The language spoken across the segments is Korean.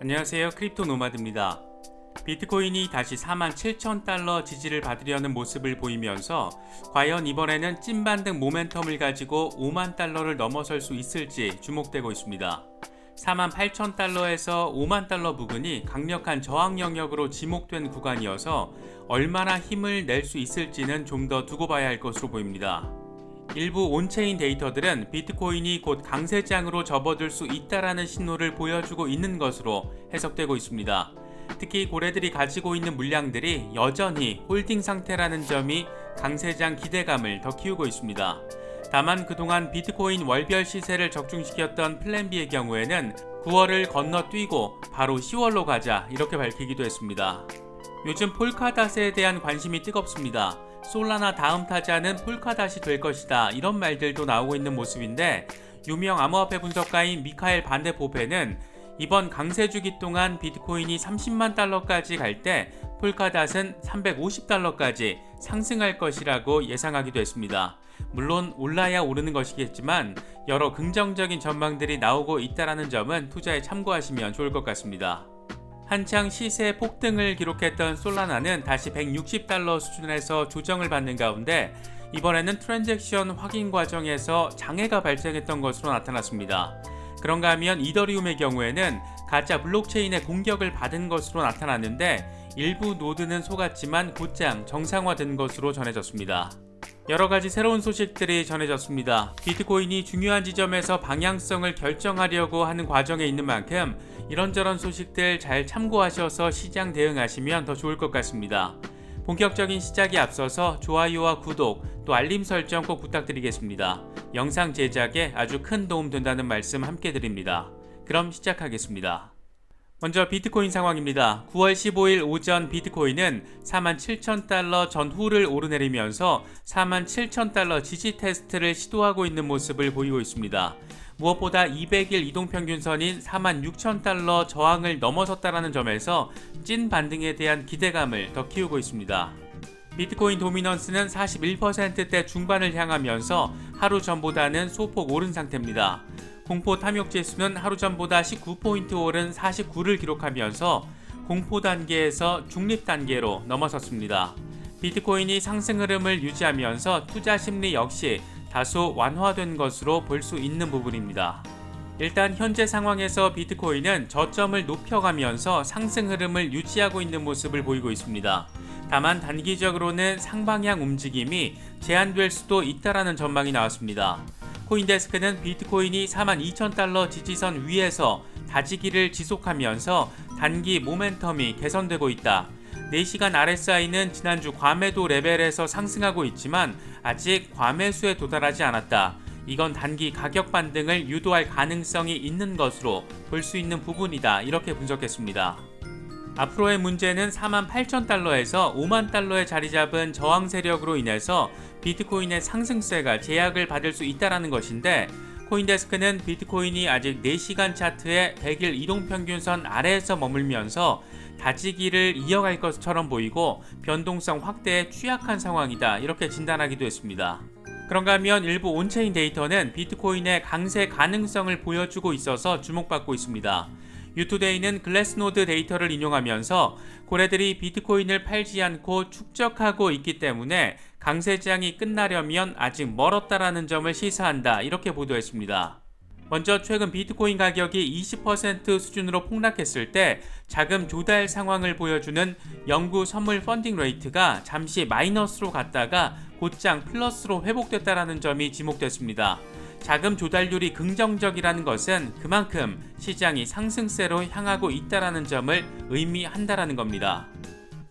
안녕하세요. 크립토 노마드입니다. 비트코인이 다시 4만 7천 달러 지지를 받으려는 모습을 보이면서 과연 이번에는 찐반등 모멘텀을 가지고 5만 달러를 넘어설 수 있을지 주목되고 있습니다. 4만 8천 달러에서 5만 달러 부근이 강력한 저항 영역으로 지목된 구간이어서 얼마나 힘을 낼 수 있을지는 좀 더 두고 봐야 할 것으로 보입니다. 일부 온체인 데이터들은 비트코인이 곧 강세장으로 접어들 수 있다라는 신호를 보여주고 있는 것으로 해석되고 있습니다. 특히 고래들이 가지고 있는 물량들이 여전히 홀딩 상태라는 점이 강세장 기대감을 더 키우고 있습니다. 다만 그동안 비트코인 월별 시세를 적중시켰던 플랜 B의 경우에는 9월을 건너뛰고 바로 10월로 가자 이렇게 밝히기도 했습니다. 요즘 폴카닷에 대한 관심이 뜨겁습니다. 솔라나 다음 타자는 폴카닷이 될 것이다 이런 말들도 나오고 있는 모습인데 유명 암호화폐 분석가인 미카엘 반데포페는 이번 강세 주기 동안 비트코인이 30만 달러까지 갈 때 폴카닷은 350달러까지 상승할 것이라고 예상하기도 했습니다. 물론 올라야 오르는 것이겠지만 여러 긍정적인 전망들이 나오고 있다라는 점은 투자에 참고하시면 좋을 것 같습니다. 한창 시세 폭등을 기록했던 솔라나는 다시 160달러 수준에서 조정을 받는 가운데 이번에는 트랜잭션 확인 과정에서 장애가 발생했던 것으로 나타났습니다. 그런가 하면 이더리움의 경우에는 가짜 블록체인의 공격을 받은 것으로 나타났는데 일부 노드는 속았지만 곧장 정상화된 것으로 전해졌습니다. 여러 가지 새로운 소식들이 전해졌습니다. 비트코인이 중요한 지점에서 방향성을 결정하려고 하는 과정에 있는 만큼 이런저런 소식들 잘 참고하셔서 시장 대응하시면 더 좋을 것 같습니다. 본격적인 시작에 앞서서 좋아요와 구독 또 알림 설정 꼭 부탁드리겠습니다. 영상 제작에 아주 큰 도움 된다는 말씀 함께 드립니다. 그럼 시작하겠습니다. 먼저 비트코인 상황입니다. 9월 15일 오전 비트코인은 47,000달러 전후를 오르내리면서 47,000달러 지지 테스트를 시도하고 있는 모습을 보이고 있습니다. 무엇보다 200일 이동평균선인 46,000달러 저항을 넘어섰다는 점에서 찐 반등에 대한 기대감을 더 키우고 있습니다. 비트코인 도미넌스는 41%대 중반을 향하면서 하루 전보다는 소폭 오른 상태입니다. 공포 탐욕 지 수는 하루 전보다 19포인트 오른 49를 기록하면서 공포 단계에서 중립 단계로 넘어섰습니다. 비트코인이 상승 흐름을 유지하면서 투자 심리 역시 다소 완화된 것으로 볼 수 있는 부분입니다. 일단 현재 상황에서 비트코인은 저점을 높여가면서 상승 흐름을 유지하고 있는 모습을 보이고 있습니다. 다만 단기적으로는 상방향 움직임이 제한될 수도 있다라는 전망이 나왔습니다. 코인데스크는 비트코인이 42,000달러 지지선 위에서 다지기를 지속하면서 단기 모멘텀이 개선되고 있다. 4시간 RSI는 지난주 과매도 레벨에서 상승하고 있지만 아직 과매수에 도달하지 않았다. 이건 단기 가격 반등을 유도할 가능성이 있는 것으로 볼 수 있는 부분이다. 이렇게 분석했습니다. 앞으로의 문제는 4만 8천 달러에서 5만 달러에 자리 잡은 저항 세력으로 인해서 비트코인의 상승세가 제약을 받을 수 있다는 것인데 코인데스크는 비트코인이 아직 4시간 차트의 100일 이동평균선 아래에서 머물면서 다지기를 이어갈 것처럼 보이고 변동성 확대에 취약한 상황이다 이렇게 진단하기도 했습니다. 그런가 하면 일부 온체인 데이터는 비트코인의 강세 가능성을 보여주고 있어서 주목받고 있습니다. 유투데이는 글래스노드 데이터를 인용하면서 고래들이 비트코인을 팔지 않고 축적하고 있기 때문에 강세장이 끝나려면 아직 멀었다라는 점을 시사한다 이렇게 보도했습니다. 먼저 최근 비트코인 가격이 20% 수준으로 폭락했을 때 자금 조달 상황을 보여주는 영구 선물 펀딩 레이트가 잠시 마이너스로 갔다가 곧장 플러스로 회복됐다라는 점이 지목됐습니다. 자금 조달률이 긍정적이라는 것은 그만큼 시장이 상승세로 향하고 있다라는 점을 의미한다라는 겁니다.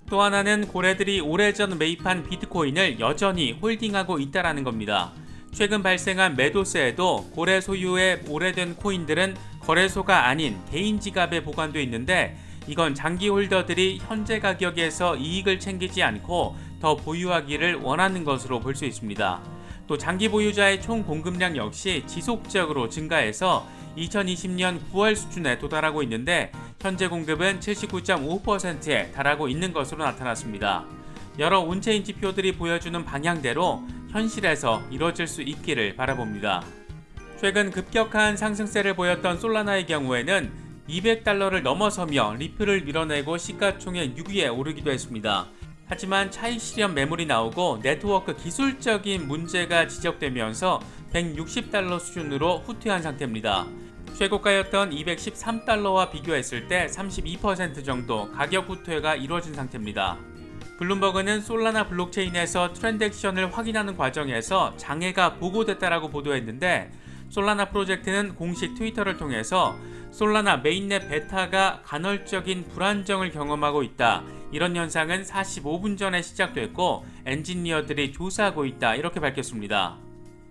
또 하나는 고래들이 오래전 매입한 비트코인을 여전히 홀딩하고 있다라는 겁니다. 최근 발생한 매도세에도 고래 소유의 오래된 코인들은 거래소가 아닌 개인 지갑에 보관돼 있는데 이건 장기 홀더들이 현재 가격에서 이익을 챙기지 않고 더 보유하기를 원하는 것으로 볼 수 있습니다. 또 장기 보유자의 총 공급량 역시 지속적으로 증가해서 2020년 9월 수준에 도달하고 있는데 현재 공급은 79.5%에 달하고 있는 것으로 나타났습니다. 여러 온체인 지표들이 보여주는 방향대로 현실에서 이뤄질 수 있기를 바라봅니다. 최근 급격한 상승세를 보였던 솔라나의 경우에는 200달러를 넘어서며 리플을 밀어내고 시가총액 6위에 오르기도 했습니다. 하지만 차익 실현 매물이 나오고 네트워크 기술적인 문제가 지적되면서 160달러 수준으로 후퇴한 상태입니다. 최고가였던 213달러와 비교했을 때 32% 정도 가격 후퇴가 이루어진 상태입니다. 블룸버그는 솔라나 블록체인에서 트랜잭션을 확인하는 과정에서 장애가 보고됐다라고 보도했는데 솔라나 프로젝트는 공식 트위터를 통해서 솔라나 메인넷 베타가 간헐적인 불안정을 경험하고 있다. 이런 현상은 45분 전에 시작됐고 엔지니어들이 조사하고 있다. 이렇게 밝혔습니다.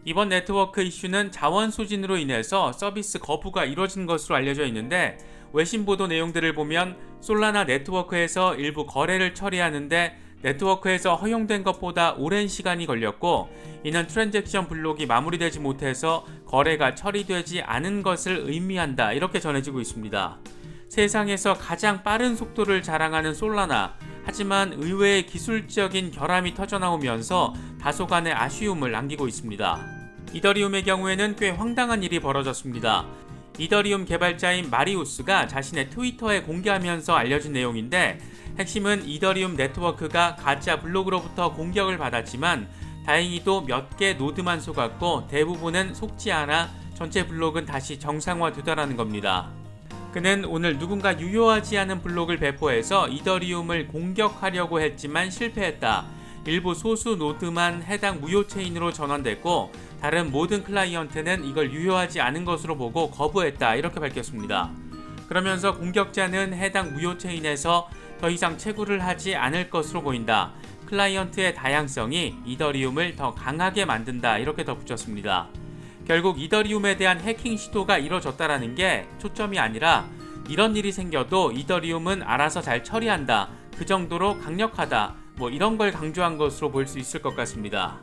이번 네트워크 이슈는 자원 소진으로 인해서 서비스 거부가 이뤄진 것으로 알려져 있는데 외신 보도 내용들을 보면 솔라나 네트워크에서 일부 거래를 처리하는데 네트워크에서 허용된 것보다 오랜 시간이 걸렸고 이는 트랜잭션 블록이 마무리되지 못해서 거래가 처리되지 않은 것을 의미한다 이렇게 전해지고 있습니다. 세상에서 가장 빠른 속도를 자랑하는 솔라나 하지만 의외의 기술적인 결함이 터져나오면서 다소간의 아쉬움을 남기고 있습니다. 이더리움의 경우에는 꽤 황당한 일이 벌어졌습니다. 이더리움 개발자인 마리우스가 자신의 트위터에 공개하면서 알려진 내용인데 핵심은 이더리움 네트워크가 가짜 블록으로부터 공격을 받았지만 다행히도 몇 개 노드만 속았고 대부분은 속지 않아 전체 블록은 다시 정상화되더라는 겁니다. 그는 오늘 누군가 유효하지 않은 블록을 배포해서 이더리움을 공격하려고 했지만 실패했다. 일부 소수 노드만 해당 무효 체인으로 전환됐고 다른 모든 클라이언트는 이걸 유효하지 않은 것으로 보고 거부했다. 이렇게 밝혔습니다. 그러면서 공격자는 해당 무효 체인에서 더 이상 채굴을 하지 않을 것으로 보인다. 클라이언트의 다양성이 이더리움을 더 강하게 만든다. 이렇게 덧붙였습니다. 결국 이더리움에 대한 해킹 시도가 이뤄졌다라는 게 초점이 아니라 이런 일이 생겨도 이더리움은 알아서 잘 처리한다. 그 정도로 강력하다. 뭐 이런 걸 강조한 것으로 볼 수 있을 것 같습니다.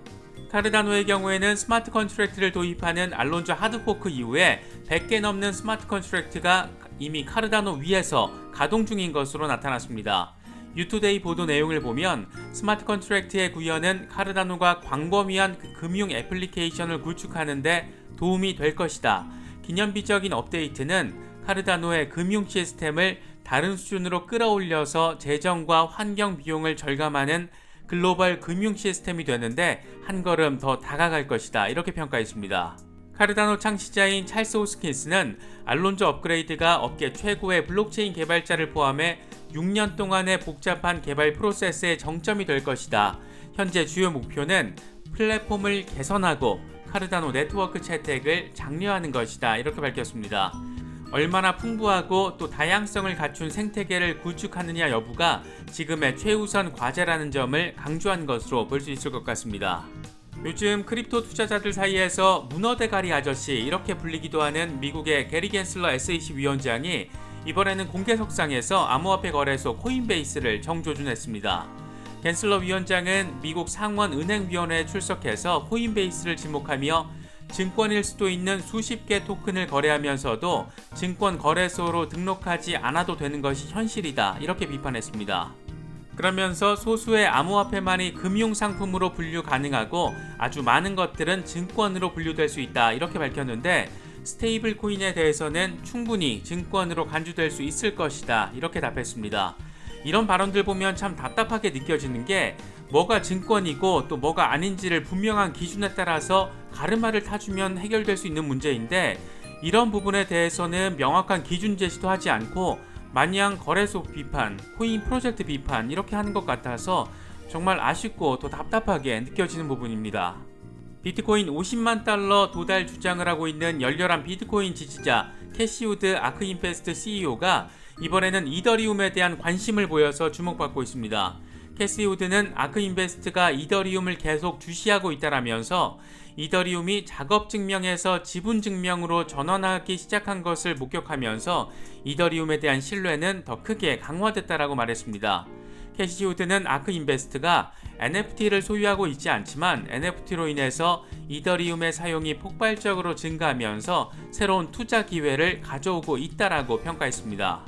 카르다노의 경우에는 스마트 컨트랙트를 도입하는 알론조 하드포크 이후에 100개 넘는 스마트 컨트랙트가 이미 카르다노 위에서 가동 중인 것으로 나타났습니다. 유투데이 보도 내용을 보면 스마트 컨트랙트의 구현은 카르다노가 광범위한 그 금융 애플리케이션을 구축하는데 도움이 될 것이다. 기념비적인 업데이트는 카르다노의 금융 시스템을 다른 수준으로 끌어올려서 재정과 환경 비용을 절감하는 글로벌 금융 시스템이 되는데 한 걸음 더 다가갈 것이다. 이렇게 평가했습니다. 카르다노 창시자인 찰스 호스킨스는 알론조 업그레이드가 업계 최고의 블록체인 개발자를 포함해 6년 동안의 복잡한 개발 프로세스의 정점이 될 것이다. 현재 주요 목표는 플랫폼을 개선하고 카르다노 네트워크 채택을 장려하는 것이다. 이렇게 밝혔습니다. 얼마나 풍부하고 또 다양성을 갖춘 생태계를 구축하느냐 여부가 지금의 최우선 과제라는 점을 강조한 것으로 볼 수 있을 것 같습니다. 요즘 크립토 투자자들 사이에서 문어 대가리 아저씨 이렇게 불리기도 하는 미국의 게리 겐슬러 SEC 위원장이 이번에는 공개석상에서 암호화폐 거래소 코인베이스를 정조준했습니다. 겐슬러 위원장은 미국 상원은행위원회에 출석해서 코인베이스를 지목하며 증권일 수도 있는 수십 개 토큰을 거래하면서도 증권 거래소로 등록하지 않아도 되는 것이 현실이다. 이렇게 비판했습니다. 그러면서 소수의 암호화폐만이 금융상품으로 분류 가능하고 아주 많은 것들은 증권으로 분류될 수 있다. 이렇게 밝혔는데 스테이블 코인에 대해서는 충분히 증권으로 간주될 수 있을 것이다. 이렇게 답했습니다. 이런 발언들 보면 참 답답하게 느껴지는 게 뭐가 증권이고 또 뭐가 아닌지를 분명한 기준에 따라서 가르마를 타주면 해결될 수 있는 문제인데 이런 부분에 대해서는 명확한 기준 제시도 하지 않고 마냥 거래소 비판, 코인 프로젝트 비판 이렇게 하는 것 같아서 정말 아쉽고 또 답답하게 느껴지는 부분입니다. 비트코인 50만 달러 도달 주장을 하고 있는 열렬한 비트코인 지지자 캐시우드 아크인페스트 CEO가 이번에는 이더리움에 대한 관심을 보여서 주목받고 있습니다. 캐시우드는 아크인베스트가 이더리움을 계속 주시하고 있다라면서 이더리움이 작업 증명에서 지분 증명으로 전환하기 시작한 것을 목격하면서 이더리움에 대한 신뢰는 더 크게 강화됐다라고 말했습니다. 캐시우드는 아크 인베스트가 NFT를 소유하고 있지 않지만 NFT로 인해서 이더리움의 사용이 폭발적으로 증가하면서 새로운 투자 기회를 가져오고 있다라고 평가했습니다.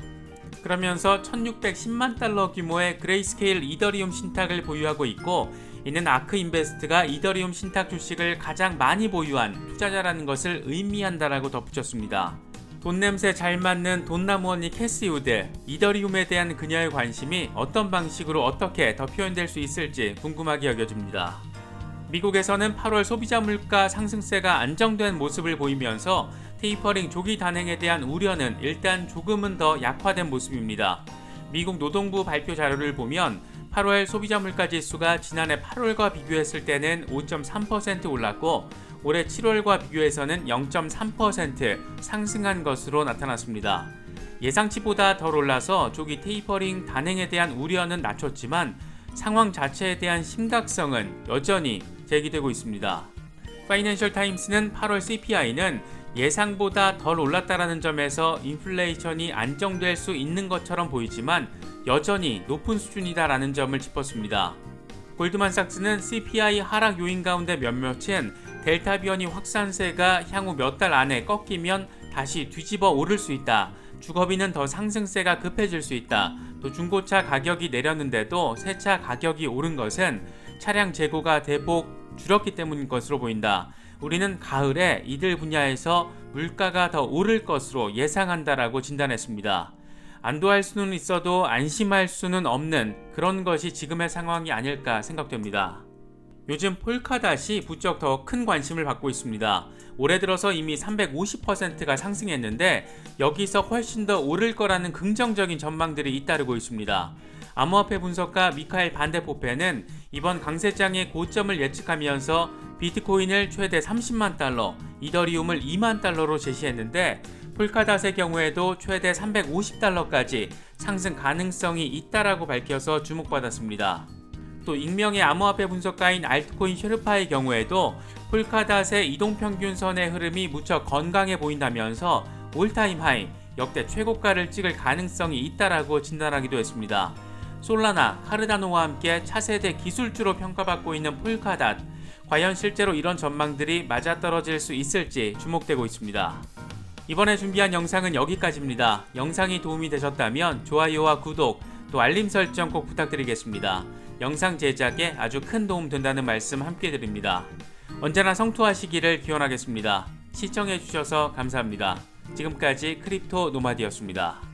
그러면서 1610만 달러 규모의 그레이스케일 이더리움 신탁을 보유하고 있고 이는 아크 인베스트가 이더리움 신탁 주식을 가장 많이 보유한 투자자라는 것을 의미한다라고 덧붙였습니다. 돈 냄새 잘 맞는 돈나무 언니 캐시 우드, 이더리움에 대한 그녀의 관심이 어떤 방식으로 어떻게 더 표현될 수 있을지 궁금하게 여겨집니다. 미국에서는 8월 소비자 물가 상승세가 안정된 모습을 보이면서 테이퍼링 조기 단행에 대한 우려는 일단 조금은 더 약화된 모습입니다. 미국 노동부 발표 자료를 보면 8월 소비자 물가 지수가 지난해 8월과 비교했을 때는 5.3% 올랐고 올해 7월과 비교해서는 0.3% 상승한 것으로 나타났습니다. 예상치보다 덜 올라서 조기 테이퍼링 단행에 대한 우려는 낮췄지만 상황 자체에 대한 심각성은 여전히 제기되고 있습니다. 파이낸셜 타임스는 8월 CPI는 예상보다 덜 올랐다라는 점에서 인플레이션이 안정될 수 있는 것처럼 보이지만 여전히 높은 수준이다라는 점을 짚었습니다. 골드만삭스는 CPI 하락 요인 가운데 몇몇은 델타 변이 확산세가 향후 몇 달 안에 꺾이면 다시 뒤집어 오를 수 있다. 주거비는 더 상승세가 급해질 수 있다. 또 중고차 가격이 내렸는데도 새 차 가격이 오른 것은 차량 재고가 대폭 줄었기 때문인 것으로 보인다. 우리는 가을에 이들 분야에서 물가가 더 오를 것으로 예상한다라고 진단했습니다. 안도할 수는 있어도 안심할 수는 없는 그런 것이 지금의 상황이 아닐까 생각됩니다. 요즘 폴카닷이 부쩍 더 큰 관심을 받고 있습니다. 올해 들어서 이미 350%가 상승했는데 여기서 훨씬 더 오를 거라는 긍정적인 전망들이 잇따르고 있습니다. 암호화폐 분석가 미카엘 반데포페는 이번 강세장의 고점을 예측하면서 비트코인을 최대 30만 달러, 이더리움을 2만 달러로 제시했는데 폴카닷의 경우에도 최대 350달러까지 상승 가능성이 있다라고 밝혀서 주목받았습니다. 또 익명의 암호화폐 분석가인 알트코인 쉐르파의 경우에도 폴카닷의 이동평균선의 흐름이 무척 건강해 보인다면서 올타임 하이, 역대 최고가를 찍을 가능성이 있다라고 진단하기도 했습니다. 솔라나, 카르다노와 함께 차세대 기술주로 평가받고 있는 폴카닷, 과연 실제로 이런 전망들이 맞아떨어질 수 있을지 주목되고 있습니다. 이번에 준비한 영상은 여기까지입니다. 영상이 도움이 되셨다면 좋아요와 구독, 또 알림 설정 꼭 부탁드리겠습니다. 영상 제작에 아주 큰 도움 된다는 말씀 함께 드립니다. 언제나 성투하시기를 기원하겠습니다. 시청해주셔서 감사합니다. 지금까지 크립토 노마디였습니다.